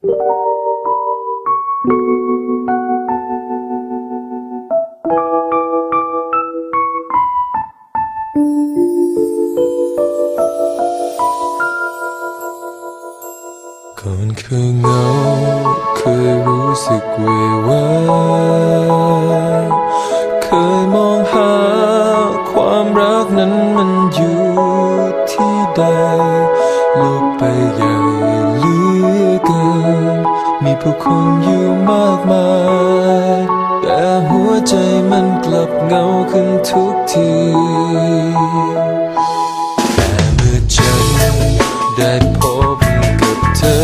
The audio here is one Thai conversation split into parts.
ก่อนเคยเหงาเคยรู้สึกเววาเมีผู้คนอยู่มากมาย แต่หัวใจมันกลับเงาขึ้นทุกทีแต่เมื่อฉันได้พบกับเธอ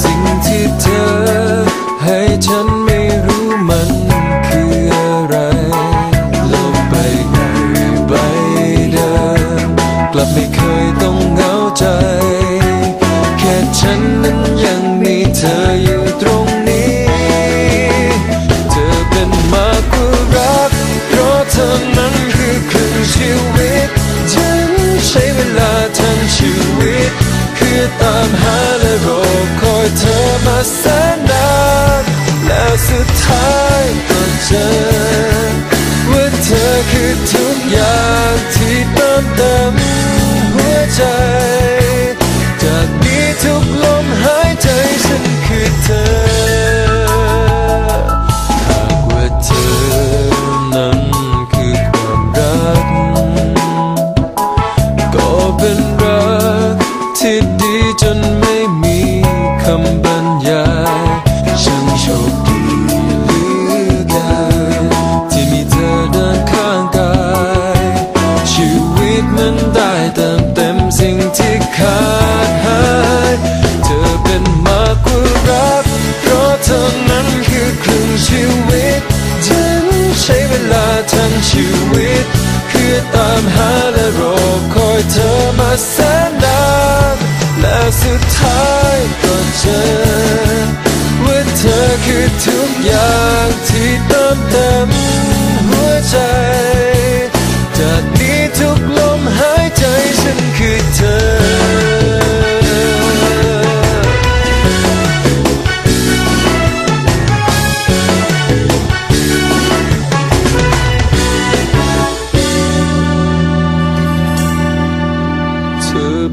สิ่งที่เธอให้ฉันไม่รู้มันคืออะไรโลกใบใหญ่ใบเดิมกลับไม่ เธอมาแสนนานแล้วสุดท้ายก็เจอว่าเธอคือทุกอย่างที่เติมเต็มหัวใจ จากนี้ทุกลมหายใจฉันคือเธอหากว่าเธอนั้นคือความรัก ก็เป็นรักที่ ชีวิตเพื่อตามหาและรอคอยเธอมาแสนนานและสุดท้ายก็เจอว่าเธอคือทุกอย่างที่เติมเต็มหัวใจจากนี้ทุกลมหายใจฉันคือเธอ